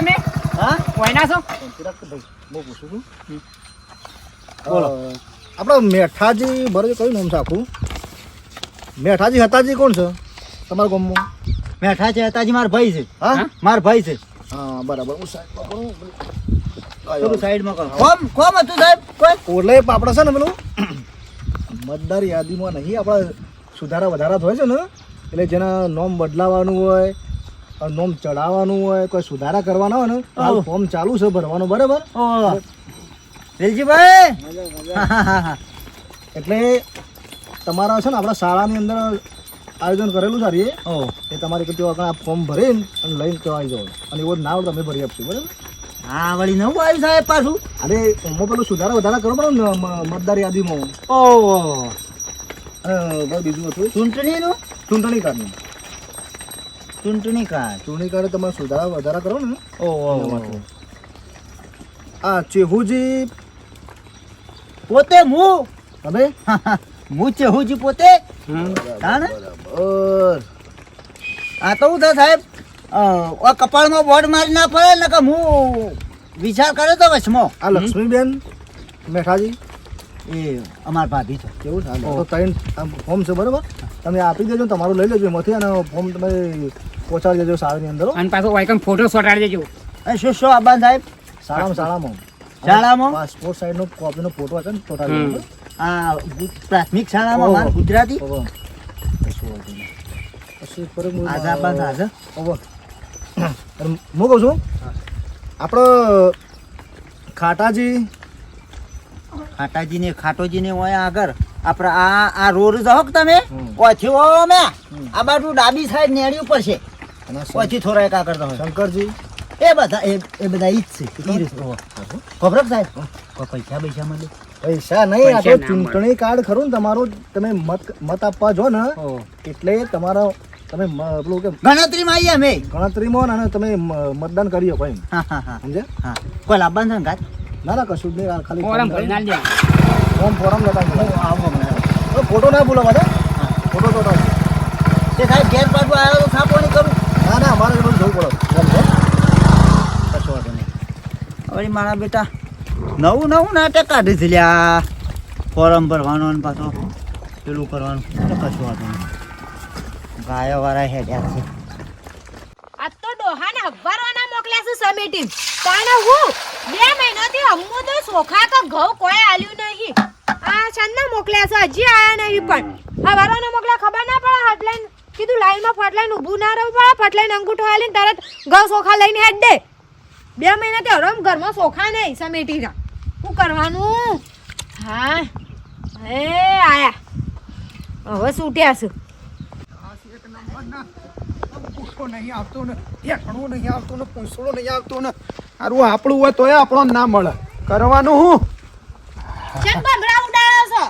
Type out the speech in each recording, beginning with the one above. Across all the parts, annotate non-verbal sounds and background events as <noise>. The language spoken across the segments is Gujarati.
તમે? હા? કોઈના છો? ભાઈ બહુ પૂછું છું બોલો. આપણે મેઠાજી બરોબર કયું નામ છે આખું? મેઠાજી હતાજી કોણ છે તમારા ગામમાં? મેઠા છે હતાજી મારા ભાઈ છે. હા? મારા ભાઈ છે. હા બરાબર. હું સાહેબ. સાઈડમાં કરો. કોમ કોમ હતું સાહેબ? કોઈ? ઓલે આપણે છે ને પેલું? મતદાર યાદીમાં નહીં આપણે સુધારા વધારા હોય છે ને? એટલે જેના નોમ બદલાવાનું હોય નોમ ચડાવવાનું હોય કોઈ સુધારા કરવાના હોય ને હાલ ફોર્મ ચાલુ છે ભરવાનું બરાબર? દિલજીભાઈ વેલજીભાઈ હા, હા, હા. એટલે તમારા છે ને આપણા શાળાની અંદર આયોજન કરેલું છે એ ઓ. એ તમારે કે આગળ આ ફોર્મ ભરીને અને લઈને તો આવી જાઓ. અને એવો ના આવડે તમે ભરી આપશું બરાબર? હા વળી નવું આવ્યું સાહેબ પાછું? અરે એમાં પેલું સુધારા વધારા કરો પડે ને મતદાર યાદીમાં. ઓ. બીજું હતું? ચૂંટણીનું? ચૂંટણી કાર્ડનું. ચૂંટણી કાર્ડ ચૂંટણી કાર્ડ તમારે સુધારા વધારા કરો ને. ઓ ઓ, એના ઓ. માટે. આ ચેહુજી પોતે હું તમે? <laughs> હું ચેહુજી પોતે? બરાબર. આ તો હું થાય સાહેબ આ કપાળમાં બોર્ડ મારી ના પડે ને કે હું વિચાર કર્યો તો વચમાં આ લક્ષ્મીબેન મેઠાજી. એ અમાર ભાભી છે. કેવું છે. તો ત્રણ ફોર્મ છે બરાબર? તમે આપી દેજો તમારું લઈ લેજો એમાંથી અને ફોર્મ તમે પહોંચાડી દેજો શાળાની અંદર. અને પાછો વાયકમ ફોટો સોટાડી દેજો. એ શું શું આબાન સાહેબ? શાળામાં. શાળામાં. શાળામાં? પાસપોર્ટ સાઈઝનો કોપીનો ફોટો હશે ને ચોટાડી દેજો. આ પ્રાથમિક શાળામાં. ગુજરાતી. હું કહું છું આપણો ખાટાજી ખાટાજીને ખાટોજીને હોય આગળ. આપણે આ આ રોડ જાઓ કે તમે. ઓછી હો અમે આ બાજુ ડાબી સાઈડ નેડી ઉપર છે. ઓછી થોડા એક આગળ તમે શંકરજી? એ બધા એ એ બધા ઈ જ છે. ખબર સાહેબ? કોઈ પૈસા પૈસા મળે પૈસા નહીં આ તો ચૂંટણી કાર્ડ ખરું ને તમારું તમે મત મત આપવા જો ને એટલે તમારો તમે પેલું કે ગણતરીમાં આવીએ અમે. ગણતરીમાં અને તમે મ- મતદાન કરી શકો એમ. હા હા હા. સમજ્યા? હા. કોઈ લાભ છે ને ગાત ના ના કશું જ નહીં ખાલી ફોરમ ભરી ના દેવા ફોર્મ ફોરમ લેતા. આવો ફોટો ના ભૂલો બધા ફોટો તો તો તે સાહેબ ઘેર પાછું આવ્યો તો સાપવાની કરું. ના ના અમારે બધું જવું પડે? કશો વાંધો નહીં. અરે મારા બેટા નવું નવું નાટક કાઢી છે લ્યા. ફોરમ ભરવાનો અને પાછો પેલું કરવાનું. કશું વાંધો નહીં. ગાયો વાળા હેડ્યા છે. આ તો ડોહાના હવારવાના મોકલ્યા છે સમિટી પણ હું બે સોખા કે ઘઉં કોઈ આલ્યું નહીં. આ છાનના મોકલ્યા છે, હજી આયા નહીં પણ. હવારવાના મોકલ્યા ખબર ના પડે હટલાઈન કીધું લાઈનમાં ફટલાઈન ઊભું ના રહેવું પડે ફટલાઈન અંગૂઠો હાલીને તરત ઘઉં સોખા લઈને હેડ દે. બે મહિનાથી હરમ ઘરમાં સોખા નહીં, સમિટીના. શું કરવાનું? હા, એ આયા. હવે છૂટ્યા છું. નહીં આવતો ને ઠેકણો નહીં આવતો ને, પૂછડો નહીં આવતો ને. હારું, આપણું હોય તોય આપણો ના મળે. કરવાનું હું? ચેક ભમરા ઉડાડો છો.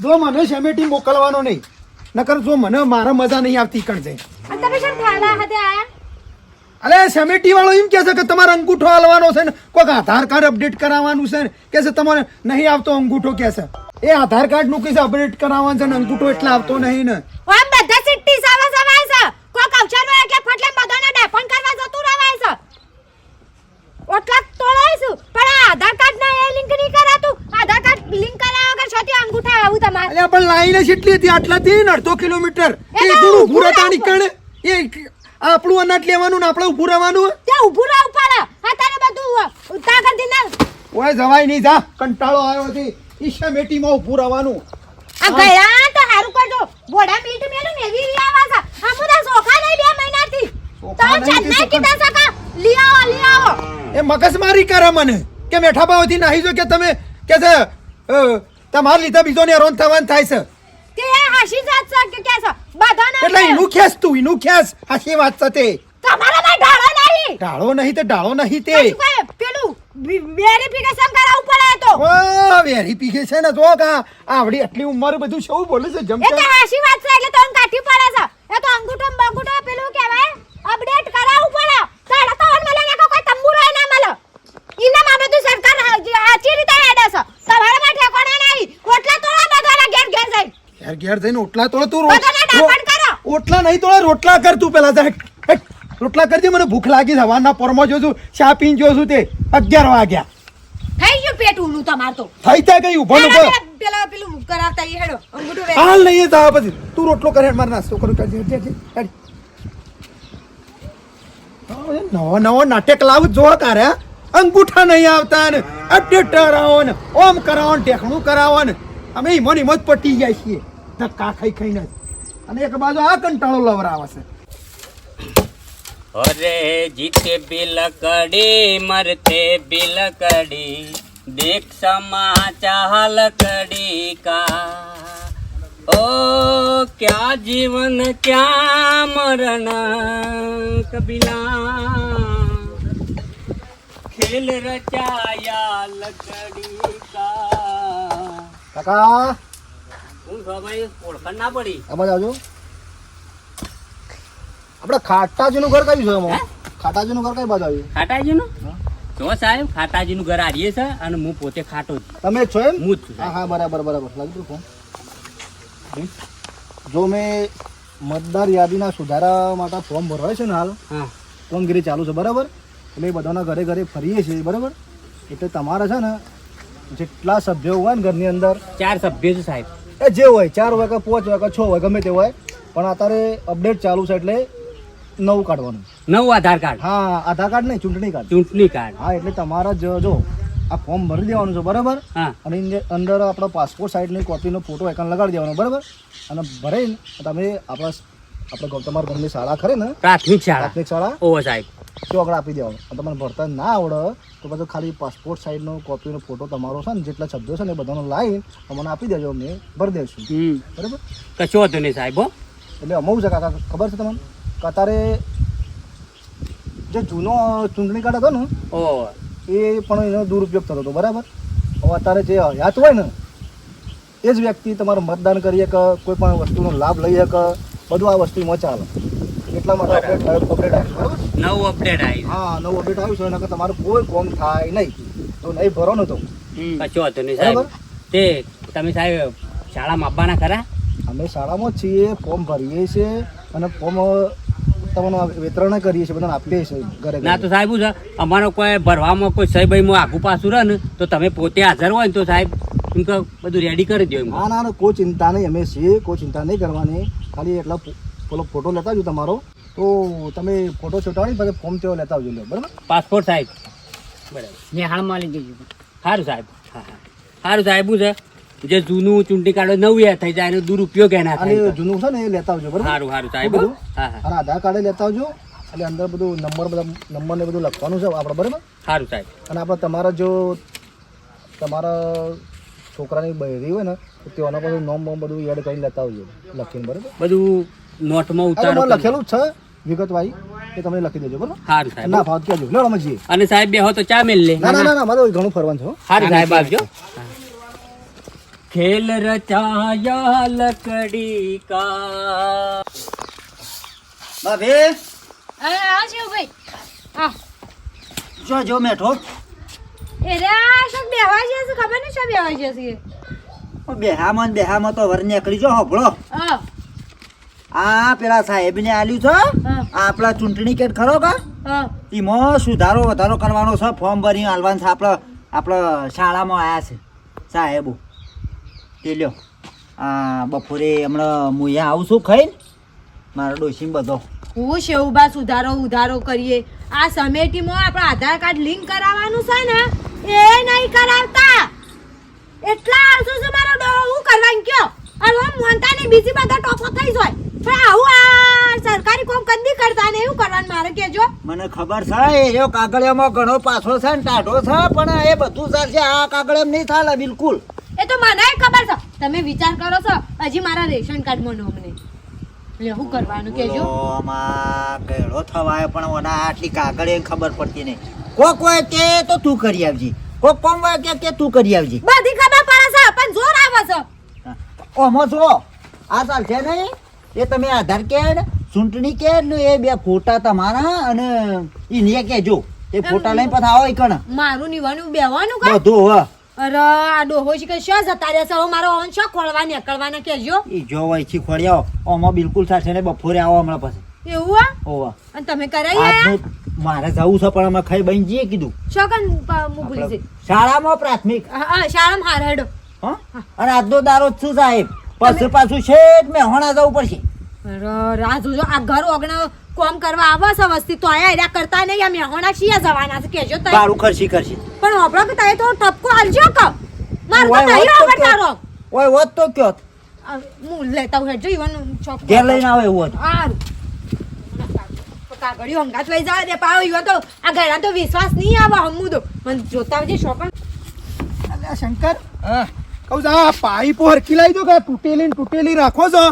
જો મને સેમેટી મોકલવાનો નહીં નકર જો મને મારા મજા નહીં આવતી કણ જઈ તમે અલે સેમેટી વાળો એમ કહે છે કે તમારે અંગૂઠો હાલવાનો છે ને કોઈક આધાર કાર્ડ અપડેટ કરાવવાનું છે ને કે છે તમારે નહીં આવતો અંગૂઠો કે છે? એ આધાર કાર્ડનું કઈ અપડેટ કરાવવાનું છે ને અંગૂઠો એટલે આવતો નહીં ને. ઓમ બધા સિટ્ટી સાવા સવાય છે કોક અવસર એટલે ફટલે બધાને ડેપણ કરવા જતું રહેવાય છે ઓટલા તોડાય છું પણ આ આધાર કાર્ડ ના એ લિંક નહીં કરાતું આધાર કાર્ડ લિંક કરાવ્યા વગર છોટી અંગૂઠા આવું તમારે અલ્યા પણ લાઈન જ એટલી હતી આટલાથી ને અડધો કિલોમીટર. એ ગુરુ ભૂરાતા ભૂરા રહેવું. નીકળે એ આપણું અનાજ લેવાનું ને આપણે ઉભું રહેવાનું તે ઊભું રહો પડે આ તારે બધું ઉતા કરી ના. ઓય જવાય નહીં જા. કંટાળો આવ્યો છે. ઈ સેમેટીમાં ઉભું રહેવાનું? આ ગયા તો હારું કરજો. બોડા મીટ મેલું ને એવી આવા છે આ. બધા સોખા નહીં બે મહિનાથી. તો કે કીધા સકા લી આવો લી આવો. એ મગજમારી કરે મને. કે મેઠા ભાવથી નાહી જો કે તમે કે છે તમારા લીધે બીજો ને રોન થવાન થાય છે. કે એ હાસી જાત છે કે કે છે? બધાને એટલે એનું ખેસ તું એનું ખેસ. હાશી વાત છે તે. તમારા માં ઢાળો નહીં. ઢાળો નહીં તે ઢાળો નહીં તે. પેલું વેરિફિકેશન કરાવવું પડે તો. ઓ વેરિફિકેશન જો કા આવડી આટલી ઉંમર બધું શું બોલે છે જમ તો જમશે હાસી વાત છે એટલે તો કાઠી પડે છે. એ તો અંગૂઠો બંગૂઠો પેલું કહેવાય. અપડેટ કરાવવું પડે. તાડા તો ઓન મળે ને કોઈ તંબુરો ના મળે. ઇના માં બધું સરકાર આચી રીતે હેડે છે. તમારા માં ઠેકોણા નહીં ઓટલા તોડા બધાના ઘેર ઘેર જઈ ઘેર જઈને ઓટલા તોડ તું ઓટલા નહીં તોડે રોટલા કર તું પેલા. રોટલા કરજે મને ભૂખ લાગી સવારના પોરમાં જો છું ચા પીને જો છું તે અગિયાર વાગ્યા. થઈ ગયું પેટ ઊનું તમાર તો. થઈ ત્યાં કઈ ઊભો પેલા- પેલા- પેલા કરાવતા એ હેડો અંગૂઠું. હાલ નહીં તા પછી. તું રોટલો કરે મારે નાસ્તો કરું કરજે હેડ, હેડ, નવો નવો નાટક લાવ જો કારે અંગૂઠા નહીં આવતા ને અપડેટ કરાવો ને ઓમ કરાવો ને ટેકણું કરાવો ને. અમે ઈમો જ પટી જાય છીએ. ધક્કા ખાઈ ખાઈને જ. અને એક બાજુ આ કંટાળો લવરાવે છે અરે જીતે બિલકડી મરતે બિલકડી દેખ સમાચા લકડી કા ओ क्या जीवन क्या मरण कबीला खेल रचाया लकड़ी का કાકા હું ભાઈ ઓળખાણ ના પડી. આમાં આવજો આપણે ખાટાજીનું ઘર કયું છે એમાં ખાટાજીનું ઘર કઈ બાજુ આવ્યું? ખાટાજીનું? જો સાહેબ ખાટાજીનું ઘર આવીએ છે અને હું પોતે ખાટો જ તમે છો એમ? હું જ છું હા હા બરાબર બરાબર. લાગી જો મેં મતદાર યાદીના સુધારા માટે ફોર્મ ભરવાય છે ને હાલ હા. ફોર્મગીરી ચાલુ છે બરાબર? એટલે બધાના ઘરે ઘરે ફરીએ છીએ બરાબર? એટલે તમારે છે ને જેટલા સભ્યો હોય ને ઘરની અંદર ચાર સભ્ય છે સાહેબ. એ જે હોય ચાર હોય કે પાંચ હોય કે છ હોય ગમે તે હોય પણ અત્યારે અપડેટ ચાલુ છે એટલે નવું કાઢવાનું. નવું આધાર કાર્ડ? હા આધાર કાર્ડ નહીં ચૂંટણી કાર્ડ. ચૂંટણી કાર્ડ. હા એટલે તમારા જ જો આ ફોર્મ ભરી દેવાનું છે બરાબર? હા. અને અંદર આપણો પાસપોર્ટ સાઇઝની કોપીનો ફોટો એકાઉન્ટ લગાડી દેવાનો બરાબર? અને ભરીને તમે આપણા આપણે તમારા ઘરની શાળા ખરે ને? પ્રાથમિક શાળા. પ્રાથમિક શાળા? ઓહો સાહેબ. તો આગળ આપી દેવાનો. તમને ભરતા ના આવડે તો પછી ખાલી પાસપોર્ટ સાઇઝનો કોપીનો ફોટો તમારો છે ને જેટલા શબ્દો છે ને એ બધાનો લાઈન અમને આપી દેજો અમે ભરી દઈશું બરાબર? કશો હતો નહીં સાહેબ એટલે અમુક છે કાકા ખબર છે તમને? કતારે જે જૂનો ચૂંટણી કાર્ડ હતો ને એ પણ એનો દુરુપયોગ થતો હતો બરાબર? હવે અત્યારે જે હયાત હોય ને એ જ વ્યક્તિ તમારું મતદાન કરી શકે કોઈ પણ વસ્તુનો લાભ લઈ શકે બધું આ વસ્તુમાં ચાલે. એટલા માટે અપડેટ અપડેટ આવ્યું નવું અપડેટ આવી. હા નવું અપડેટ આવ્યું છે એના કરતા તમારું કોઈ કોમ થાય નહીં. તો નહીં ભરો ન તો કશો હતો નહીં સાહેબ. તે તમે સાહેબ શાળામાં આપવાના ખરા? અમે શાળામાં છીએ ફોર્મ ભરીએ છીએ અને ફોર્મ તમને વિતરણ કરીએ છીએ બધાને આપીએ છીએ ઘરે ના તો સાહેબ છે? અમારો કોઈ ભરવામાં કોઈ સહી બહીમાં આગુ પાછું રહે ને તો તમે પોતે હાજર હોય ને તો સાહેબ એમ બધું રેડી કરી દો ના ના કોઈ ચિંતા નહીં. અમે છીએ કોઈ ચિંતા નહીં કરવાની. ખાલી એટલા પેલો ફોટો લેતા આવજો તમારો. તો તમે ફોટો ચોંટાડી પછી ફોર્મ તેઓ લેતા આવજો. બરાબર? પાસપોર્ટ સાહેબ. બરાબર. નિહાળમાં લઈ જજો. સારું સાહેબ. હા હા. સારું સાહેબ છે? જે જૂનું ચૂંટણી કાર્ડ નવું થઈ જાય એનો દુરુપયોગ એના અને થાય. જૂનું છે ને એ લેતા આવજો બરાબર? સારું સારું સાહેબ બધું? હા હા. આધાર કાર્ડ લેતા આવજો એટલે અંદર બધું નંબર બધા નંબર ને બધું લખવાનું છે આપણે બરાબર? સારું સાહેબ. અને આપણે તમારા જો તમારા છોકરાની બહેરી હોય ને તો તેઓના બધું નોમ બોમ બધું એડ કરીને લેતા આવજો લખીને બરાબર? બધું નોટમાં આ ઉતારો લખેલું છે છે વિગતવાઈ એ તમે લખી દેજો બરોબર? હાર સાહેબ. ના ભાવ કેજો લેવડો અમે અને સાહેબ બે હો તો ચા મેલ લે. ના ના ના મારે ઘણું ફરવાનું છે હો. સાહેબ આવજો. ખેલ રચાયા લકડી કા. બાબે. હા હા છે ભાઈ. હા જો જો મેઠો એ રા શું બેહવા છે? ખબર નહીં શું બેહવા છે? બેહામાં બેહામાં તો વર નીકળી જો હોભળો આ પેલા સાહેબને આલ્યું છે આપડા ચૂંટણી કેટ ખરો કા? એમાં સુધારો વધારો કરવાનો છે ફોર્મ ભરી હાલવાનું છે આપડે આપડે શાળામાં આવ્યા છે સાહેબો. તે લ્યો. આ બપોરે હમણાં હું અહીંયા આવું છું ખાઈ મારો ડોસી બધો. હું શેવબા સુધારો ઉધારો કરીએ. આ સમેટીમાં આપણે આધાર કાર્ડ લિંક કરાવવાનું છે ને એ નહીં કરાવતા. એટલા આવશું છે મારો ડો હું કરવાનું કયો? અને હું મોનતા બીજી બધા ટોપો થઈ જાય. પણ આવું આ સરકારી કોમ કદી કરતા ને એવું કરવાનું મારે કેજો મને ખબર છે એ જો કાગળિયામાં ઘણો પાછો છે ને ટાઢો છે પણ એ બધું ચાલશે આ કાગળિયામાં નહીં થાલે બિલકુલ. એ તો મને ખબર છે. તમે વિચાર કરો છો હજી મારા રેશન કાર્ડમાં નોમ નહીં એટલે શું કરવાનું કેજો આમાં ગેડો થવાય પણ ઓના આટલી કાગળિયા ખબર પડતી નહીં. કોક હોય કે તો તું કરી આવજી. કોક કોમ હોય કે તું કરી આવજી. બધી ખબર પડે છે પણ જોર આવે છે. ઓમો છો? આ સાલ છે ને? એ તમે આધાર કાર્ડ ચૂંટણી કાર્ડ ને એ બે ફોટા તમારા અને એને કેજો. એ ફોટા લઈને પછી આવો કણ. મારું નીવાનું બેવાનું કા બધું હા અરે આ ડોહો છે કે શું જતા રહેશે? હવે મારો ઓન શો? ખોળવા નીકળવાના કેજો ઈ જો હોય છે ખોડ્યા ઓમાં બિલકુલ થશે ને બપોરે આવો હમણાં પછી. એવું આ? ઓવા. અને તમે કરાઈ આયા? મારે જવું છે પણ અમે ખાઈ બની જઈએ કીધું. શોકન કન મુકલી છે? શાળામાં પ્રાથમિક. હા, શાળામાં હાર હેડો? અને આજનો દારો શું સાહેબ. પાછું પાછું છે મેં હોણા જવું પડશે. રાજુ જો આ ઘર ઓગણા કોમ કરવા આવા છે વસ્તી તો આયા એરા કરતા નહીં આ મેહોણા શિયા જવાના છે કેજો તઈ. તારું કરશી ખર્ચી પણ આપણો કે તઈ તો ટપકો હાલજો ક મારો તો હોત તારો. ઓય હોત તો કયો. આ, હું લેતા હું હેડજો ઈવન ચોક ઘેર લઈને આવે એવું હતું. હારું. કાગળિયો હંગાત લઈ જવા દે પાવ ઈવન તો આ ઘરના તો વિશ્વાસ નહીં આવે હમું તો. મને જોતા જે શોકન. અલ્યા શંકર. કહું છું આ પાઇપો હરખી લાવી દો કે તૂટેલી ને તૂટેલી રાખો છો.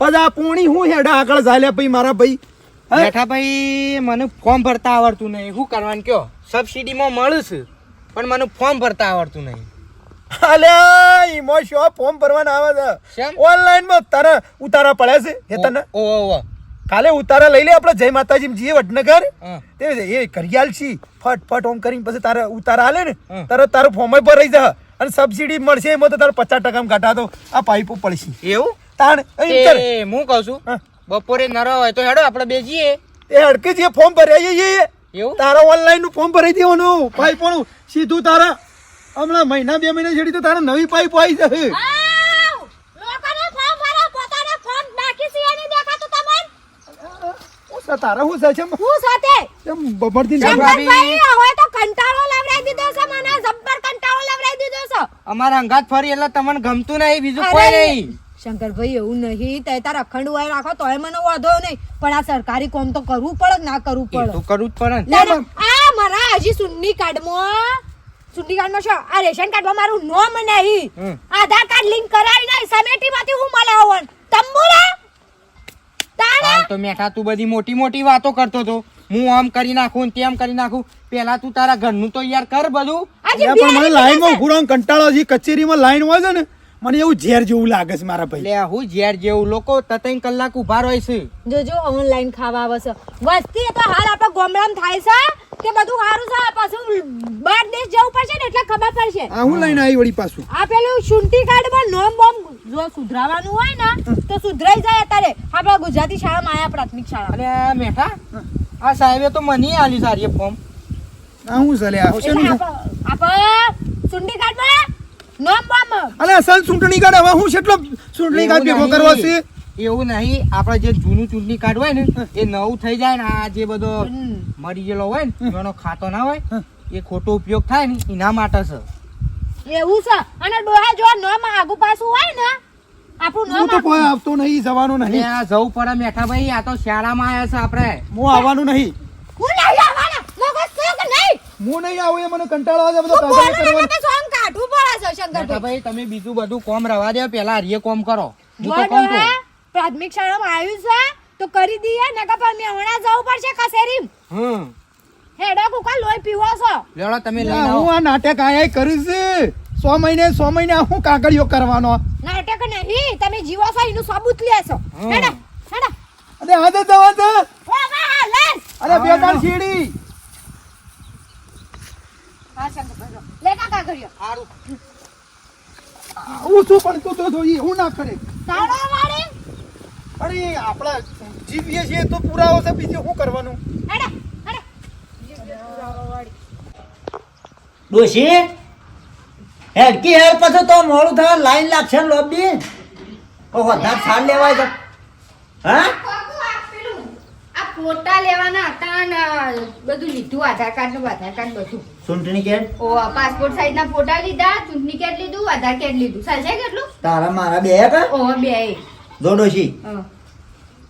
પછી આ પોણી હું હેડા આગળ ઝાલ્યા ભાઈ મારા ભાઈ? બેઠા ભાઈ મને ફોર્મ ભરતા આવડતું નહીં. શું કરવાનું કયો? સબસિડીમાં મળે છે પણ મને ફોર્મ ભરતા આવડતું નહીં. અલ્યા ઈમો શો ફોર્મ ભરવાના આવે છે? શેમ? ઓનલાઈન તારે ઉતારા પડે છે હે તને? ઓ ઓ કાલે ઉતારા લઈ લે આપણે જય માતાજી જીએ વડનગર. તે એ કરિયાલ છી. ફટ ફટ ઓમ કરીને પછી તારે ઉતારા આલે ને હા. તરત તારું ફોર્મ ભરાઈ જા. અને સબસિડી મળશે એમાં તો તારે પચાસ ટકા ઘટા તો આ પાઇપો પડશે. એવું? તાણ એ હું કહું છું. હા. બપોરે નરો હોય તો હેડો આપણે બે જઈએ. એ હડકે જઈએ ફોર્મ ભરાઈએ જઈએ. એવું? તારા ઓનલાઈનનું ફોર્મ ભરાઈ દેવાનું. પાઇપોનું સીધું તારા હમણાં મહિના બે મહિના છેડી તો તારા નવી પાઇપ આવી જશે. આવ! લોકોને ફોર્મ ભરો, પોતાને ફોર્મ બાકી છે એની દેખાતું તમને? હું છે તારા શું છે છે હું સાથે? એમ બબડતી હવે તો કંટાળો અમારા અંગાત ફરી એટલે તમને ગમતું નહીં બીજું કોઈ નહીં. શંકરભાઈ એવું નહીં. તે તાર અખંડ વાય રાખો તો મને વાંધો નહીં. પણ આ સરકારી કોમ તો કરવું પડે ના કરવું પડે? તો કરવું જ પડે ને. આ મારા હજી સુન્ની કાર્ડમાં સુન્ની કાર્ડમાં શું? આ રેશન કાર્ડમાં મારું નોમ નહીં આધાર કાર્ડ લિંક કરાવી નહીં સમેટીમાંથી હું મળે આવન તંબુરા! તો મેઠા તું બધી મોટી મોટી વાતો કરતો તો હું આમ કરી નાખું ને તેમ કરી નાખું. પેલા તું તારા ઘરનું તો યાર કર બધું. પણ મને લાઈનમાં ઉભું રહેવાનું કંટાળો છે કચેરીમાં લાઈન હોય છે ને મને એવું ઝેર જેવું લાગે છે મારા ભાઈ. લે હું ઝેર જેવું? લોકો તતઈ કલાક ઊભા રહે છે. જોજો ઓનલાઈન ખાવા આવે છે. વસ્તી તો હાલ આપણા ગામડામાં થાય છે કે બધું સારું છે પાછું બાર દેશ જવું પડશે ને એટલે ખબર પડશે. આ હું લઈને આવી વળી પાછું? આ પેલું શુંઠી કાર્ડમાં નોમ બોમ જો સુધરાવાનું હોય ને તો સુધરાઈ જાય અત્યારે. આપણા ગુજરાતી શાળામાં આયા પ્રાથમિક શાળા. અરે મેઠા આ સાહેબે તો મને આલી સારી ફોર્મ આ હું આપ- નોમ બોમ. ચૂંટણી કાર્ડ હવે હું કેટલો ચૂંટણી કાર્ડ ભેગો કરવો છે? એવું નહીં આપણે જે જૂનું ચૂંટણી કાર્ડ હોય ને એ નવું થઈ જાય ને આ જે બધો મરી ગયેલો હોય ને એનો ખાતો ના હોય એ ખોટો ઉપયોગ થાય ને એના માટે છે. એવું છે? અને ડોહા જો નોમ આગુ પાછું હોય ને આપણું નોમ તો કોઈ આવતો નહીં જવાનું નહીં. આ જવું પડે મેઠા ભાઈ આ તો શાળામાં આવ્યા છે આપણે. હું આવવાનું નહીં. હું નહીં આવવાના મગજ છે કે નહીં હું નહીં આવું એ મને કંટાળો આવે બધો હું કાગળિયો કરવાનો. સોંગ કાઢવું પડે છે શંકરભાઈ. ભાઈ તમે બીજું બધું કોમ રવા દે પેલા હરીએ કોમ કરો. હું તો કોમ તો પ્રાથમિક શાળામાં આવ્યું છે તો કરી દઈએ નકર પર મે હમણાં જવું પડશે કસેરી હમ. હેડો કુકા લોહી પીવો છો. લેડો તમે લઈ આવો. હું આ નાટક આયા કરું છું સો મહિને સો મહિને હું કાગળિયો કરવાનો? નાટક નહીં તમે જીવો છો એનું સબૂત લેશો. હેડો હેડો. અરે આજે દે દવા દે અરે બે ત્રણ સીડી હા શંકરભાઈ લો. લે કાકા કર્યો સારું હું શું પણ તું તો જોઈએ હું ના કરે? તાળા વાળી? અરે આપણા જીવીએ છીએ તો પુરાવો છે બીજું શું કરવાનું? હેડો હેડો. ડોશી? હેડકી હેડ પછી તો મોડું થાય લાઈન લાગશે ને લોબી? ઓહો ધાર સાર લેવાય તો. હા? ફોટા લેવાના હતા અને બધું લીધું આધાર કાર્ડનું આધાર કાર્ડ બધું. ચૂંટણી કેડ? ઓ પાસપોર્ટ સાઈઝ ના ફોટા લીધા ચૂંટણી કાર્ડ લીધું આધાર કાર્ડ લીધું. ચાલશે કેટલું? તારા મારા બે કે ઓ બે જોડોશી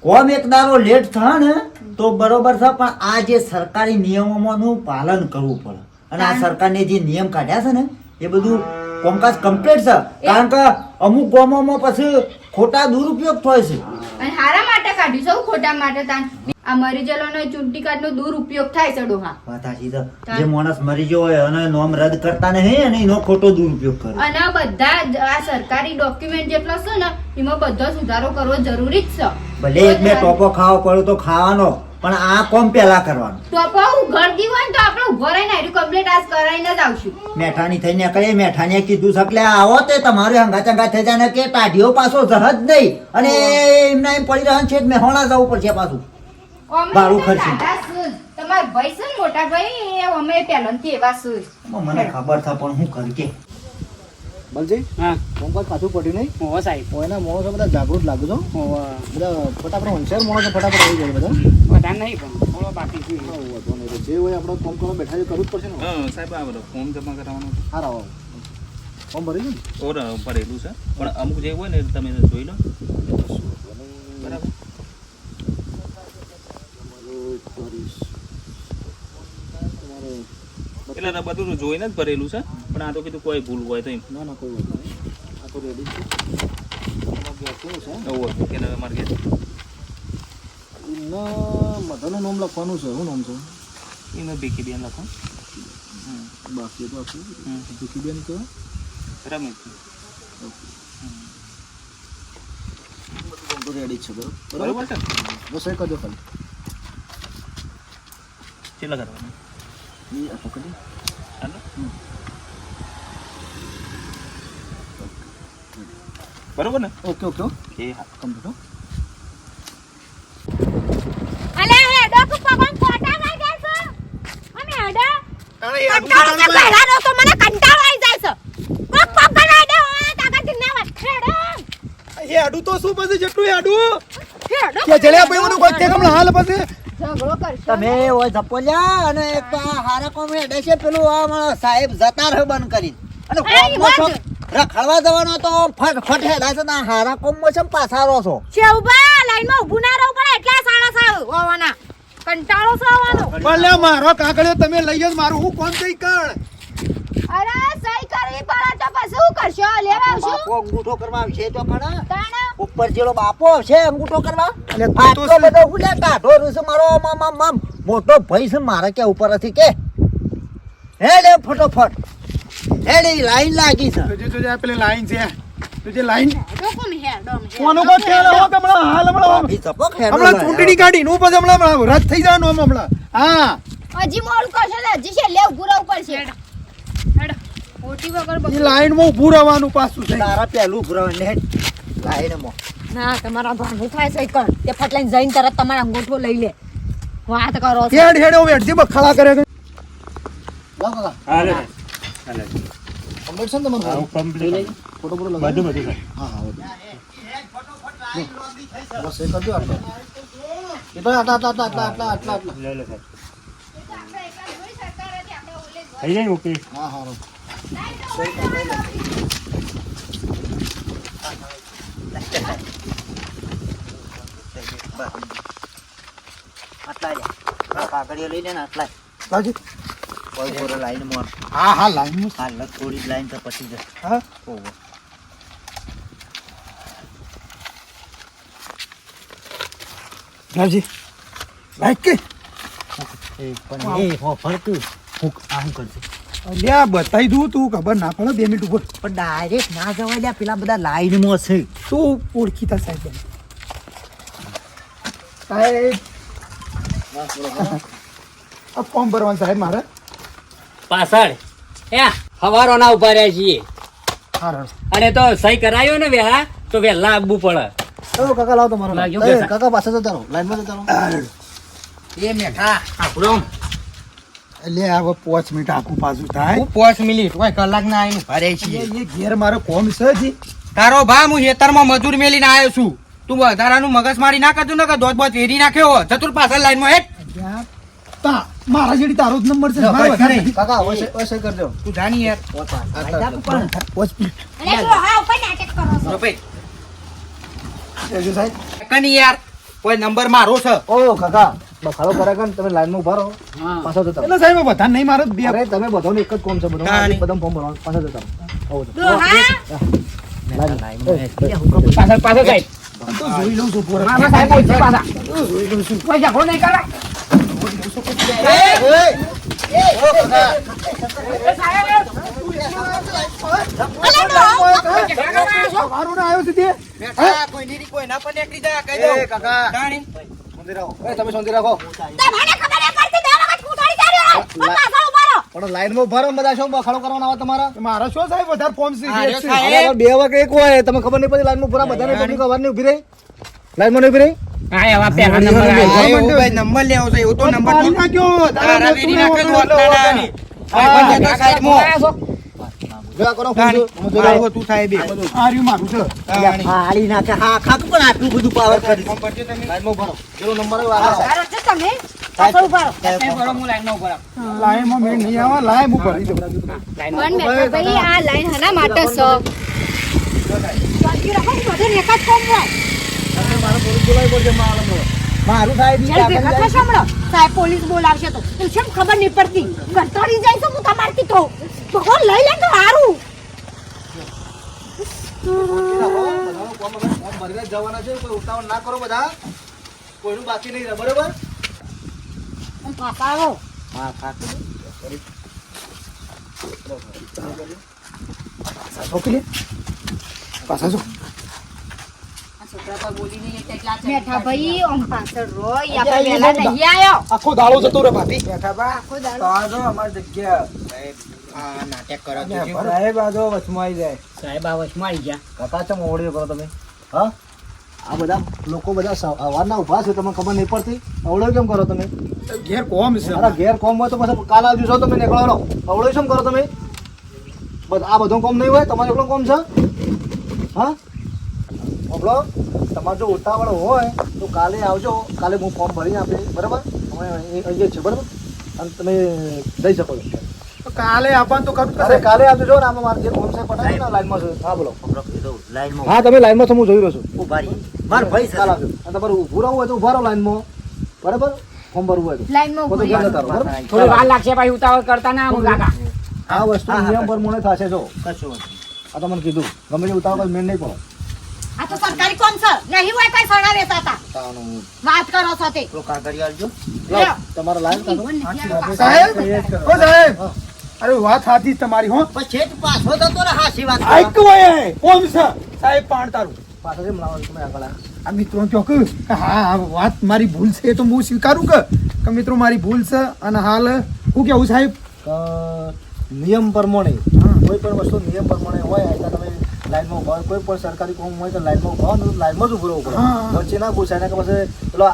કોમ એક દારો લેટ થા ને તો બરોબર છે પણ આ જે સરકારી નિયમોનું પાલન કરવું પડે. અને આ સરકારને જે નિયમ કાઢ્યા છે ને એ બધું કોમકાજ કમ્પ્લીટ છે. કારણ કે અમુક ગામોમાં પછી ખોટા દુરુપયોગ થાય છે. અને હારા માટે કાઢ્યું સૌ ખોટા માટે તાન. આ મરી ગયેલો ચૂંટણી કાર્ડ નો દુરુપયોગ થાય છે ડોહા. વાત તો જે માણસ મરી ગયો હોય અને નોમ રદ કરતા નહીં અને એનો ખોટો દુરુપયોગ કરે. અને આ બધા આ સરકારી ડોક્યુમેન્ટ જેટલો છે ને એમાં બધો સુધારો કરવો જરૂરી જ છે. ભલે એક બે ટોપો ખાવો પડે તો ખાવાનો. પણ આ કોમ પેલા કરવાનું. તો પાછું ગળદી હોય ને તો આપણે ઊભો રહીને આર્યું કમ્પ્લીટ આજ કરાવીને જ આવશું. મેઠાની થઈને નીકળે મેઠાને કીધું શકલે આવો તે તમારે હંગા ચંગા થઈ જાય ને કે ટાઢીઓ પાછો જહજ નહીં. અને એમના એમ પડી રહ્યા છે મેહોણા જવું પડશે પાછું. ભાડું ખર્ચી. તમારા ભાઈ છે ને મોટા ભાઈ અમે પહેલાંથી એવા છું મને ખબર છે પણ હું કરું કે? બલજી? હા. કોમકાજ પાછું પડ્યું નહીં? હોવા સાહેબ. એના માણસો બધા જાગૃત લાગુ છો. બધા ફટાફટ હોશિયાર માણસો ફટાફટ આવી જાય બધા. બધા નહીં પણ થોડો બાકી છે. હા, વાંધો નહીં. જે હોય આપણે કોમ કરવા બેઠા છે કરવું જ પડશે ને? હા સાહેબ આ બધો ફોર્મ જમા કરાવવાનું હા રાવ. ફોર્મ ભરી ગયું ને? ઓર ભરેલું છે. પણ અમુક જે હોય ને તમે જોઈ લો. બરાબર. એટલે તો બધું જોઈને જ ભરેલું છે. પણ આ તો કીધું કોઈ ભૂલ હોય તો એમ. ના ના કોઈ આ તો રેડી છે. એવું હોય કે ના, મારે ઘેર. એમના નામ લખવાનું છે. શું નામ છે? એમાં ભીખી બેન લખો બાકી તો આખું હમ. ભીખીબેન કહેવાય રમેશ. રેડી છે બરોબર? બરોબર છે? કરજો ખાલી કેટલા કરવાના? એ આ પકડી હાલો. બરોબર ને oke, ઓકે Oke, હા કમ્પ્લીટ અલે હેડો કે પગમ ફોટા લઈ જાય છે અમે હેડો કંટાળો છે પહેલાનો તો મને કંટાળો આવી જાય છે કોક કોક કરાઈ દે ઓય તાકા જીના વાત હેડો હેડું તો શું પછી જેટલું હેડું હેડો કે જલ્યા ભાઈ મને કોઈ હમણાં હાલ પછી તમે ઓય ધપોલ્યા અને એક આ હારા કોમ હેડે છે પેલું આ મારો સાહેબ જતા રહ્યો બંધ કરી અને છો? રખડવા જવાનો તો ફટ ફટ હેડા છે ને હારા કોમમાં છે ને પાછા રહો છો. શેવબા લાઈનમાં ઊભું ના રહેવું પડે એટલે સાડા સાવ હોવાના? કંટાળો છે હોવાનો પણ મારો કાકડ્યો તમે લઈ જ મારું હું કોણ થઈ કણ અરે સહી કરવી પડે તો પછી શું કરશો? લેવા આવશું? બાપો અંગૂઠો કરવા આવશે તો પણ ઉપર જેલો બાપો આવશે અંગૂઠો કરવા? અલે તું તો આટલો બધો હું કાઢો રહ્યો મારો મમ મમ મોટો ભાઈ છે મારે કે ઉપર હતી કે? હે લે ફટોફટ. હે લે લાઈન લાગી છે. જો જો આ લાઈન છે જોજે લાઈન કોનો કો ખ્યાલ આવો કે હાલ હમણાં ઈ ચપક હેડો હમણાં લાયા. ચૂંટણી કાઢી નું પછી હમણાં હમણાં રદ થઈ જવાનું હમણાં. હા. હજી મોડું કરશો હજી છે લેવ ગુરવ પડશે હેડો ઓટી વગર એ બગડો. લાઈનમાં ઉભું રહેવાનું પાછું છે. તારા પેલું ભરાવે ને લાઈનમાં. ના તમારા ભાંગું થાય છે કર તે ફટલાઈને જઈને તરત તમારા અંગૂઠો લઈ લે. વાત કરો હેડ હેડ હવે હેડજી બખાડા કરે કે લો કાકા હાલે કમ્પ્લીટ છે ને તમારું કમ્પ્લીટ ફોટો ફોટો લગાવ બધું બધું હા હા ઓકે. બસ એ કરજો આટલા. એ તો આટલા આટલા આટલા આટલા આટલા લે લે સાહેબ થઈ જાય ઓકે હા હારો કાગળિયો લઈ લે ને આટલા બાકી? કોઈ બોરે લાઈનમાં હા હા લાઈન હાલ થોડી લાઈન તો પછી જશે. હા. ઓહો. રાજી લાઈક કે? એ પણ એ હો ફરતું. હું આ શું કરશે અલ્યા બતાવી દઉં તું ખબર ના પડે બે મિનિટ ઉપર પણ ડાયરેક્ટ ના જવા દે પેલા બધા લાઈનમાં છે. તું ઓળખીતા સાહેબ. સાહેબ. ફોર્મ ભરવાનું સાહેબ મારે. પાછળ. હે હવારોના ઊભા રહ્યા છીએ. હા અને તો સહી કરાયો ને વેહા તો વેલા આવવું પડે. ચાલો કાકા લાવ તમારો. એ? કાકા પાસે જતા રહો. લાઈનમાં જતા રહો. એ મેઠા આપણો એટલે હવે પાંચ મિનિટ આખું પાછું થાય. હું પાંચ મિનિટ હોય કલાક ના આવીને ભરે છીએ. એ ઘેર મારો કોમ છે જી તારો ભા હું ખેતરમાં મજૂર મેલીને આવ્યો છું. તું વધારાનું મગજ મારી ના કરતું ને કે દોત બોત વેરી નાખ્યો ચતુર પાછળ લાઈનમાં હેઠ. તા મારા જેડી તારો જ નંબર છે. મારો વધારે કાકા હવે સે- કરજો. તું જાણી યાર. પાંચ મિનિટ. અરે હા ઉપર નાટક કરો છો. રૂપે રહેજો સાહેબ. કની યાર. કોઈ નંબર મારો છે. ઓ કાકા બખાડો કરે કે તમે લાઈનમાં ઊભા રહો. પાછા જતા. એટલે સાહેબ બધા નહીં મારો બે અરે તમે બધાને એક જ કોમ છે બધા. બધા ફોર્મ ભરવાનું. પાછા જતા આવો તો. ડોહા લાઈન. પાછળ પાછળ સાહેબ તો જોઈ લઉં છું પૂરા મામા સાહેબ ઓછી પાછા કોઈ ઝઘડો નહીં કરે અલે ડોહા મારું ના આવ્યો છે તે મેઠા કોઈ નીરી કોઈ ના પણ નીકળી જાય કહી દો એ કાકા જાણી શાંતિ રાખો એ તમે શાંતિ રાખો તમને ખબર એ પડતી બે વખત કૂટાડી ચાલ્યો પણ ઊભા ઊભા કરવાના આવે તમારા મારા શું સાહેબ વધારે ફોર્મ બે વાગે એક હોય તમે ખબર નહીં પડી પૂરા બધાને પબ્લિક અવાર નહીં ઊભી રહી લાઈનમાં નહીં ઊભી રહી નંબર નંબર લેવો છે એવું તો નંબર તો તો છો? જોયા કરો તાણી. જો. આવું હતું સાહેબે. આ રહ્યું મારું છે તાણી. નાખે હા ખાતું પણ આટલું બધું પાવર કરી ફોન પરથી તમે લાઈનમાં ઊભા રહો. નંબર આવ્યો આગળ. ઊભા રહો તમે પાછળ ઊભા તમે ભરો, હું લાઈનમાં ઊભો લાઈનમાં મેં નહીં આવે લાઈન હું ભરી દઉં લાઈનમાં. ભાઈ આ લાઈન હના માટે છે શાંતિ રાખો બધે એક કોમ હોય મારે થોડું બોલાવી પડશે મારા. મારું સાહેબ ભેગા થશો સાહેબ પોલીસ બોલાવશે તો. કેમ ખબર નહીં પડતી? કંટાળી જાય તો હું તમારથી તો. ભગવાન લઈ લે તો સારું જવાના છે કોઈ ઉતાવળ ના કરો બધા કોઈનું બાકી નહીં બરોબર હા પાછા જો. બેઠા આખો દાડો જતો રે નાટક કરો સાહેબ આ જો વચમાં આવી જાય. સાહેબ આ વચમાં આવી ગયા. કાકા ચમ કરો તમે? હા? આ બધા લોકો બધા સવારના ઊભા છે તમને ખબર નહીં પડતી? અવળો કેમ કરો તમે? ઘેર કોમ છે. મારા ઘેર કોમ હોય તો પછી કાલ આવજો છો તમે નીકળવાનો. અવળો કેમ કરો તમે? આ બધું કોમ નહીં હોય તમારે એકલો કોમ છે? હા? આપણો તમારે જો ઉતાવળ હોય તો કાલે આવજો. કાલે હું ફોર્મ ભરી આપીશ બરાબર? અમે અહીં અહીંયા છે બરાબર? અને તમે જઈ શકો છો. તો કાલે આપવાનું તો અરે કાલે આવજો જો ને આમાં મારે જે ફોર્મ છે પટાવી ને લાઈનમાં છે. હા બોલો. લાઈનમાં હા તમે લાઈનમાં છો હું જોઈ રહ્યો છું. ઊભા રહી. માર ભાઈ છે આવજો. અને તમારે ઊભું હોય તો ઊભા રહો લાઈનમાં બરાબર? ફોર્મ ભરવું હોય તો. લાઈનમાં રહો, થોડી વાર લાગશે ભાઈ ઉતાવળ કરતા ના આવું કાકા આ વસ્તુ નિયમ પ્રમાણે થશે જો. કશું આ તમને કીધું. ગમે તે ઉતાવળ મેન નહીં પડો. તો છે નહીં હોય કઈ સણા વેતા હતા વાત કરો છો તે પેલો કાગળિયો આલજો લાવ, તમારા લાઈન કાઢો. સાહેબ ઓ સાહેબ. અરે વાત સાચી તમારી હો. પણ છેક પાછો જતો ને હાસી વાત આઈક હોય કોમ છે? સાહેબ પાણ તારું. પાછળ કેમ લાવો તમે આગળ? આ? મિત્રો ચોક કે હા આ વાત મારી ભૂલ છે એ તો હું સ્વીકારું કે? કે મિત્રો મારી ભૂલ છે અને હાલ હું કેવું સાહેબ? નિયમ પ્રમાણે કોઈ પણ વસ્તુ નિયમ પ્રમાણે હોય એટલે તમે લાઈનમાં ઊભા કોઈ પણ સરકારી કામ હોય તો લાઈનમાં ઊભા હોય ને લાઈનમાં જ ઉભું પડે. વચ્ચે ના પૂછાય ને કે પછી પેલો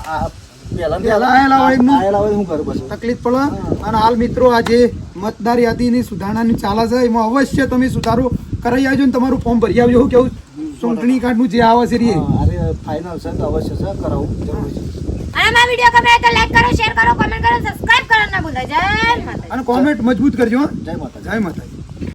તકલીફ પડે. અને હાલ મિત્રો આજે મતદાર યાદીની સુધારણાની ચાલે છે. એમાં અવશ્ય તમે સુધારો કરાઈ આવજો ને તમારું ફોર્મ ભરી આવજો. હું કેવું ચૂંટણી કાર્ડનું જે આવે છે હા, ફાઇનલ છે તો અવશ્ય સર કરાવવું જરૂરી છે. અને અમારા વીડિયો ગમે તો લાઈક કરો શેર કરો કમેન્ટ કરો સબસ્ક્રાઇબ કરો ના ભૂલતા. જય માતા અને કોમેન્ટ મજબૂત કરજો હો. જય માતા જય માતા